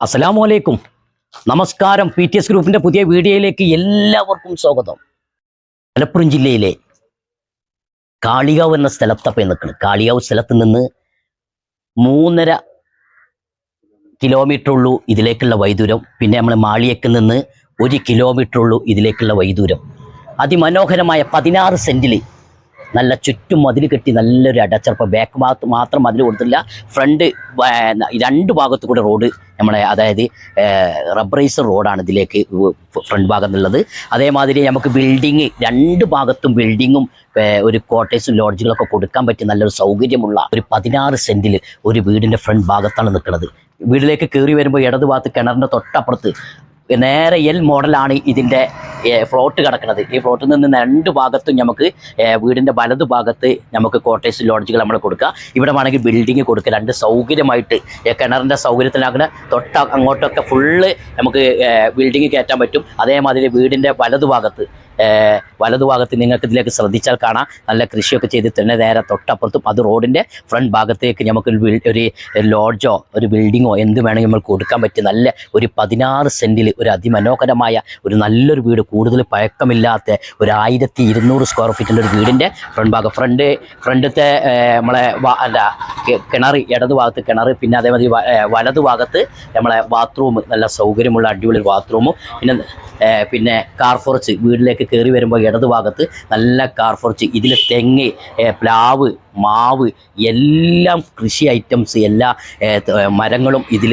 അസ്സലാമു അലൈക്കും. നമസ്കാരം. പി ടി എസ് ഗ്രൂപ്പിന്റെ പുതിയ വീഡിയോയിലേക്ക് എല്ലാവർക്കും സ്വാഗതം. മലപ്പുറം ജില്ലയിലെ കാളികാവ് എന്ന സ്ഥലത്തപ്പോൾ നിൽക്കുന്നത് കാളികാവ് സ്ഥലത്ത് നിന്ന് മൂന്നര കിലോമീറ്റർ ഉള്ളൂ ഇതിലേക്കുള്ള വൈദൂരം. പിന്നെ നമ്മൾ മാളിയക്കിൽ നിന്ന് ഒരു കിലോമീറ്റർ ഉള്ളൂ ഇതിലേക്കുള്ള വൈദൂരം. അതിമനോഹരമായ പതിനാറ് സെന്റിൽ നല്ല ചുറ്റും മതിൽ കെട്ടി നല്ലൊരു അടച്ചറപ്പം ബാക്ക് ഭാഗത്ത് മാത്രം മതിൽ കൊടുത്തില്ല ഫ്രണ്ട് രണ്ട് ഭാഗത്തു കൂടെ റോഡ് നമ്മളെ അതായത് റബ്ബറൈസർ റോഡാണ് ഇതിലേക്ക് ഫ്രണ്ട് ഭാഗം എന്നുള്ളത് അതേമാതിരി നമുക്ക് ബിൽഡിങ് രണ്ട് ഭാഗത്തും ബിൽഡിങ്ങും ഒരു കോട്ടേഴ്സും ലോഡ്ജുകളൊക്കെ കൊടുക്കാൻ പറ്റിയ നല്ലൊരു സൗകര്യമുള്ള ഒരു പതിനാറ് സെന്റിൽ ഒരു വീടിന്റെ ഫ്രണ്ട് ഭാഗത്താണ് നിൽക്കുന്നത് വീട്ടിലേക്ക് കയറി വരുമ്പോൾ ഇടത് ഭാഗത്ത് കിണറിന്റെ തൊട്ടപ്പുറത്ത് നേരെ എൽ മോഡലാണ് ഇതിന്റെ ഫ്ലോട്ട് കിടക്കുന്നത്. ഈ ഫ്ലോട്ടിൽ നിന്ന് രണ്ട് ഭാഗത്തും നമുക്ക് വീടിന്റെ വലത് ഭാഗത്ത് നമുക്ക് കോട്ടേഴ്സ് ലോഡ്ജുകൾ നമ്മൾ കൊടുക്കുക. ഇവിടെ വേണമെങ്കിൽ ബിൽഡിങ് കൊടുക്കുക. രണ്ട് സൗകര്യമായിട്ട് കിണറിന്റെ സൗകര്യത്തിലാക്കുന്ന തൊട്ട അങ്ങോട്ടൊക്കെ ഫുള്ള് നമുക്ക് ബിൽഡിംഗ് കയറ്റാൻ പറ്റും. അതേമാതിരി വീടിന്റെ വലത് ഭാഗത്ത് ഏർ ഭാഗത്ത് നിങ്ങൾക്ക് ഇതിലേക്ക് ശ്രദ്ധിച്ചാൽ കാണാം. നല്ല കൃഷിയൊക്കെ ചെയ്ത് തന്നെ നേരെ തൊട്ടപ്പുറത്തും അത് റോഡിന്റെ ഫ്രണ്ട് ഭാഗത്തേക്ക് നമുക്ക് ഒരു ലോഡ്ജോ ഒരു ബിൽഡിങ്ങോ എന്ത് വേണമെങ്കിൽ നമ്മൾ കൊടുക്കാൻ പറ്റും. നല്ല ഒരു പതിനാറ് സെന്റിൽ ഒരു അതിമനോഹരമായ ഒരു നല്ലൊരു വീട് കൂടുതൽ പഴക്കമില്ലാത്ത ഒരു ആയിരത്തി ഇരുന്നൂറ് സ്ക്വയർ ഫീറ്റിന്റെ ഒരു വീടിന്റെ ഫ്രണ്ട് ഭാഗം. ഫ്രണ്ട് ഫ്രണ്ടത്തെ നമ്മളെ അല്ല കിണർ ഇടത് ഭാഗത്ത് കിണർ പിന്നെ അതേമാതിരി വലതു ഭാഗത്ത് നമ്മളെ ബാത്റൂം നല്ല സൗകര്യമുള്ള അടിപൊളി ബാത്റൂമും പിന്നെ പിന്നെ കാർ ഫോർച്ച് വീട്ടിലേക്ക് കയറി വരുമ്പോൾ ഇടതു ഭാഗത്ത് നല്ല കാർ ഫോർച്ച് ഇതിൽ തെങ്ങ് പ്ലാവ് മാവ് എല്ലാം കൃഷി ഐറ്റംസ് എല്ലാ മരങ്ങളും ഇതിൽ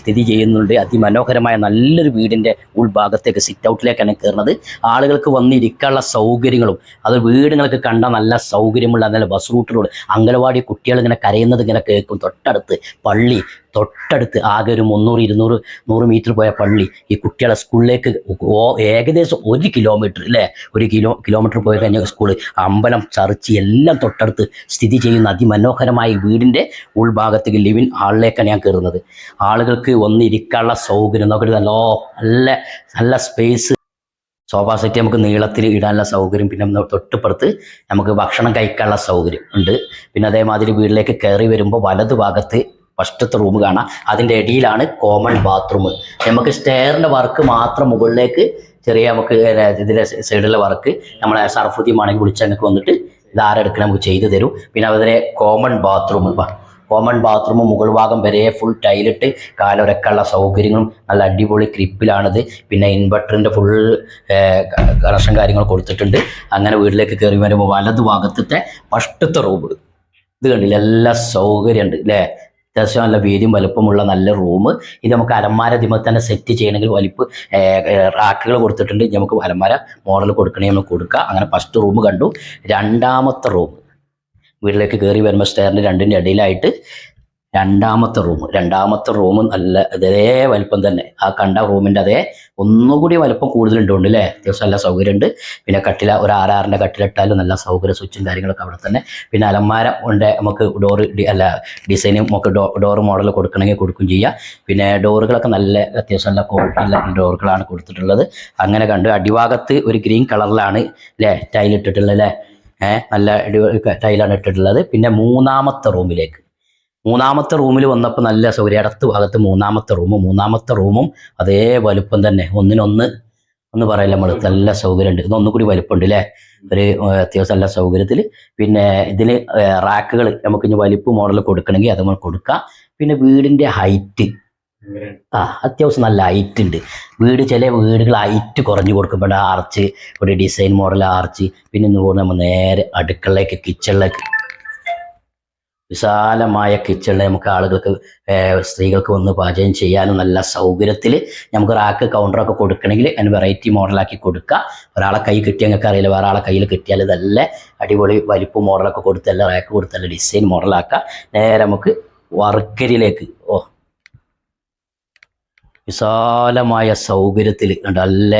സ്ഥിതി ചെയ്യുന്നുണ്ട്. അതിമനോഹരമായ നല്ലൊരു വീടിന്റെ ഉൾഭാഗത്തേക്ക് സിറ്റ് ഔട്ടിലേക്കാണ് കയറുന്നത് ആളുകൾക്ക് വന്നിരിക്കാനുള്ള സൗകര്യങ്ങളും അത് വീടുകളൊക്കെ കണ്ട നല്ല സൗകര്യമുള്ള നല്ല ബസ് റൂട്ടിലൂടെ അംഗനവാടി കുട്ടികൾ ഇങ്ങനെ കരയുന്നത് ഇങ്ങനെ കേൾക്കും. തൊട്ടടുത്ത് പള്ളി തൊട്ടടുത്ത് ആകെ ഒരു മുന്നൂറ് ഇരുന്നൂറ് നൂറ് മീറ്റർ പോയ പള്ളി. ഈ കുട്ടികളെ സ്കൂളിലേക്ക് ഏകദേശം ഒരു കിലോമീറ്റർ അല്ലേ ഒരു കിലോ കിലോമീറ്റർ പോയി കഴിഞ്ഞ സ്കൂൾ അമ്പലം ചർച്ച് എല്ലാം തൊട്ടടുത്ത് സ്ഥിതി ചെയ്യുന്ന അതിമനോഹരമായ വീടിന്റെ ഉൾഭാഗത്തേക്ക് ലിവിൻ ഹാളിലേക്കാണ് ഞാൻ കയറുന്നത്. ആളുകൾക്ക് ഒന്നിരിക്കാനുള്ള സൗകര്യം. നോക്കരുത് നല്ലോ നല്ല നല്ല സ്പേസ് സോഫാ സെറ്റ് നമുക്ക് നീളത്തിൽ ഇടാനുള്ള സൗകര്യം. പിന്നെ തൊട്ടുപുറത്ത് നമുക്ക് ഭക്ഷണം കഴിക്കാനുള്ള സൗകര്യം ഉണ്ട്. പിന്നെ അതേമാതിരി വീട്ടിലേക്ക് കയറി വരുമ്പോൾ വലതു ഭാഗത്ത് ഫസ്റ്റത്തെ റൂം കാണാം. അതിന്റെ ഇടയിലാണ് കോമൺ ബാത്റൂം നമുക്ക് സ്റ്റെയറിന്റെ വർക്ക് മാത്രം മുകളിലേക്ക് ചെറിയ നമുക്ക് ഇതിലെ സൈഡിലെ വർക്ക് നമ്മളെ സർഫുദ്ദീമാണെങ്കിൽ വിളിച്ചങ്ങക്ക് വന്നിട്ട് ഇത് ആരെടുക്കണം നമുക്ക് ചെയ്തു തരും. പിന്നെ അതിലെ കോമൺ ബാത്റൂം കോമൺ ബാത്റൂം മുകൾ ഭാഗം വരെ ഫുൾ ടൈലിട്ട് കാലൊരക്കുള്ള സൗകര്യങ്ങളും നല്ല അടിപൊളി ക്രിപ്പിലാണിത് പിന്നെ ഇൻവെർട്ടറിന്റെ ഫുൾ കണക്ഷൻ കാര്യങ്ങൾ കൊടുത്തിട്ടുണ്ട്. അങ്ങനെ വീട്ടിലേക്ക് കയറി വരുമ്പോൾ വലതു ഭാഗത്തത്തെ ഫസ്റ്റത്തെ റൂം ഇത് കണ്ടില്ല? എല്ലാ സൗകര്യമുണ്ട് അല്ലേ അത്യാവശ്യം നല്ല വീതിയും വലുപ്പമുള്ള നല്ല റൂം. ഇത് നമുക്ക് അലമാര ഇതിമ തന്നെ സെറ്റ് ചെയ്യണമെങ്കിൽ വലിപ്പ് റാക്കുകൾ കൊടുത്തിട്ടുണ്ട്. നമുക്ക് അലമാര മോഡൽ കൊടുക്കണേ നമുക്ക് കൊടുക്കുക അങ്ങനെ ഫസ്റ്റ് റൂം കണ്ടു. രണ്ടാമത്തെ റൂം വീട്ടിലേക്ക് കയറി വരുമ്പോൾ സ്റ്റെയറിന്റെ രണ്ടിന്റെ ഇടയിലായിട്ട് രണ്ടാമത്തെ റൂം രണ്ടാമത്തെ റൂം നല്ല അതേ വലിപ്പം തന്നെ. ആ കണ്ട റൂമിന്റെ അതേ ഒന്നുകൂടി വലിപ്പം കൂടുതലുണ്ട് അല്ലേ അത്യാവശ്യം നല്ല സൗകര്യമുണ്ട്. പിന്നെ കട്ടില ഒരു ആറാറിന്റെ കട്ടിലിട്ടാലും നല്ല സൗകര്യ സ്വിച്ചും കാര്യങ്ങളൊക്കെ അവിടെ തന്നെ. പിന്നെ അലമാര ഉണ്ട്. നമുക്ക് ഡോറ് അല്ല ഡിസൈനും നമുക്ക് ഡോ ഡോർ മോഡൽ കൊടുക്കണമെങ്കിൽ കൊടുക്കും ചെയ്യാം. പിന്നെ ഡോറുകളൊക്കെ നല്ല അത്യാവശ്യം നല്ല ക്വാളിറ്റിയുള്ള ഡോറുകളാണ് കൊടുത്തിട്ടുള്ളത്. അങ്ങനെ കണ്ടു അടിഭാഗത്ത് ഒരു ഗ്രീൻ കളറിലാണ് അല്ലേ ടൈൽ ഇട്ടിട്ടുള്ളത് അല്ലേ നല്ല ടൈലാണ് ഇട്ടിട്ടുള്ളത്. പിന്നെ മൂന്നാമത്തെ റൂമിലേക്ക് മൂന്നാമത്തെ റൂമിൽ വന്നപ്പോൾ നല്ല സൗകര്യം. ഇടത്ത് ഭാഗത്ത് മൂന്നാമത്തെ റൂമും മൂന്നാമത്തെ റൂമും അതേ വലുപ്പം തന്നെ. ഒന്നിനൊന്ന് ഒന്ന് പറയില്ല നമ്മൾ നല്ല സൗകര്യമുണ്ട്. ഇതൊന്നും കൂടി വലുപ്പമുണ്ട് അല്ലേ ഒരു അത്യാവശ്യം നല്ല സൗകര്യത്തിൽ പിന്നെ ഇതിൽ റാക്കുകൾ നമുക്ക് ഇനി വലിപ്പ് മോഡൽ കൊടുക്കണമെങ്കിൽ അത് നമ്മൾ കൊടുക്കാം. പിന്നെ വീടിന്റെ ഹൈറ്റ്. ആ അത്യാവശ്യം നല്ല ഹൈറ്റ് ഉണ്ട്. വീട് ചില വീടുകൾ ഹൈറ്റ് കുറഞ്ഞു കൊടുക്കുമ്പോൾ ആർച്ച് ഒരു ഡിസൈൻ മോഡൽ ആർച്ച്. പിന്നെ ഇന്ന് പോകുന്ന നമ്മൾ നേരെ അടുക്കളയിലേക്ക് കിച്ചണിലേക്ക് വിശാലമായ കിച്ചണിൽ നമുക്ക് ആളുകൾക്ക് സ്ത്രീകൾക്ക് വന്ന് പാചകം ചെയ്യാനും നല്ല സൗകര്യത്തിൽ നമുക്ക് റാക്ക് കൗണ്ടറൊക്കെ കൊടുക്കണമെങ്കിൽ അതിന് വെറൈറ്റി മോഡലാക്കി കൊടുക്കുക ഒരാളെ കൈ കിട്ടിയ ഞങ്ങൾക്ക് അറിയില്ല വേറെ ആളെ കയ്യിൽ കിട്ടിയാൽ നല്ല അടിപൊളി വലിപ്പ് മോഡലൊക്കെ കൊടുത്തല്ല റാക്ക് കൊടുത്തല്ല ഡിസൈൻ മോഡലാക്കുക നേരെ നമുക്ക് വർക്കരിയിലേക്ക് ഓ വിശാലമായ സൗകര്യത്തിൽ നല്ല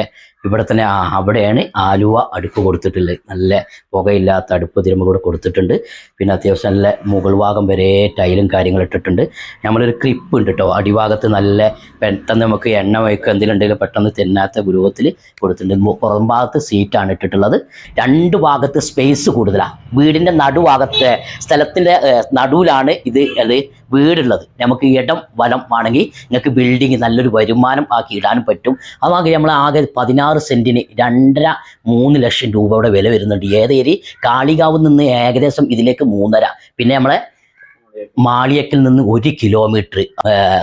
ഇവിടെ തന്നെ അവിടെയാണ് ആലുവ അടുപ്പ് കൊടുത്തിട്ടുള്ളത്. നല്ല പുകയില്ലാത്ത അടുപ്പ് തിരുമ്പ് കൂടെ കൊടുത്തിട്ടുണ്ട്. പിന്നെ അത്യാവശ്യം നല്ല മുകൾ ഭാഗം വരെ ടൈലും കാര്യങ്ങളും ഇട്ടിട്ടുണ്ട്. നമ്മളൊരു ക്രിപ്പ് ഉണ്ട് കേട്ടോ. അടിഭാഗത്ത് നല്ല പെട്ടെന്ന് നമുക്ക് എണ്ണ വയ്ക്കുക എന്തെങ്കിലും പെട്ടെന്ന് തിന്നാത്ത ഗുരുവത്തിൽ കൊടുത്തിട്ടുണ്ട്. പുറം ഭാഗത്ത് സീറ്റാണ് ഇട്ടിട്ടുള്ളത്. രണ്ട് ഭാഗത്ത് സ്പേസ് കൂടുതലാണ് വീടിന്റെ നടുഭാഗത്തെ സ്ഥലത്തിന്റെ നടുവിലാണ് ഇത് അത് വീടുള്ളത്. നമുക്ക് ഇടം വലം ആണെങ്കിൽ നിങ്ങൾക്ക് ബിൽഡിങ് നല്ലൊരു വരുമാനം ആക്കി ഇടാൻ പറ്റും. അതാകെ നമ്മൾ ആകെ പതിനാറ് സെന്റിന് രണ്ടര മൂന്ന് ലക്ഷം രൂപയുടെ വില വരുന്നുണ്ട്. ഏതേരി കാളികാവ് നിന്ന് ഏകദേശം ഇതിലേക്ക് മൂന്നര. പിന്നെ നമ്മളെ മാളിയക്കിൽ നിന്ന് ഒരു കിലോമീറ്റർ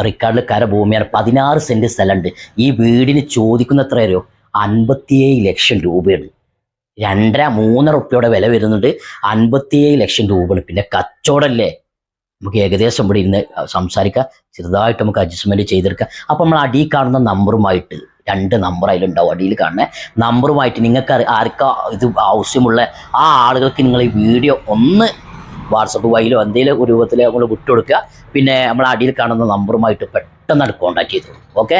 റിക്കാർഡിൽ കരഭൂമിയാണ്. പതിനാറ് സെന്റ് സ്ഥലമുണ്ട്. ഈ വീടിന് ചോദിക്കുന്ന എത്ര വരെയോ അൻപത്തിയേഴ് ലക്ഷം രൂപയാണ്. രണ്ടര മൂന്നര റുപ്യയുടെ വില വരുന്നുണ്ട്. അൻപത്തിയേഴ് ലക്ഷം രൂപയാണ്. പിന്നെ കച്ചവടമല്ലേ നമുക്ക് ഏകദേശം ഇവിടെ ഇരുന്ന് സംസാരിക്കാം. ചെറുതായിട്ട് നമുക്ക് അഡ്ജസ്റ്റ്മെന്റ് ചെയ്തെടുക്കാം. അപ്പോൾ നമ്മൾ അടിയിൽ കാണുന്ന നമ്പറുമായിട്ട് രണ്ട് നമ്പർ അതിലുണ്ടാവും അടിയിൽ കാണുന്ന. നമ്പറുമായിട്ട് നിങ്ങൾക്ക് ആർക്ക ആർക്കാ ഇത് ആവശ്യമുള്ള ആ ആളുകൾക്ക് നിങ്ങൾ ഈ വീഡിയോ ഒന്ന് വാട്സപ്പ് വഴിയിലോ എന്തെങ്കിലും ഒരു രൂപത്തിൽ നമ്മൾ വിട്ടുകൊടുക്കുക. പിന്നെ നമ്മൾ അടിയിൽ കാണുന്ന നമ്പറുമായിട്ട് പെട്ടെന്ന് കോൺടാക്ട് ചെയ്തു ഓക്കെ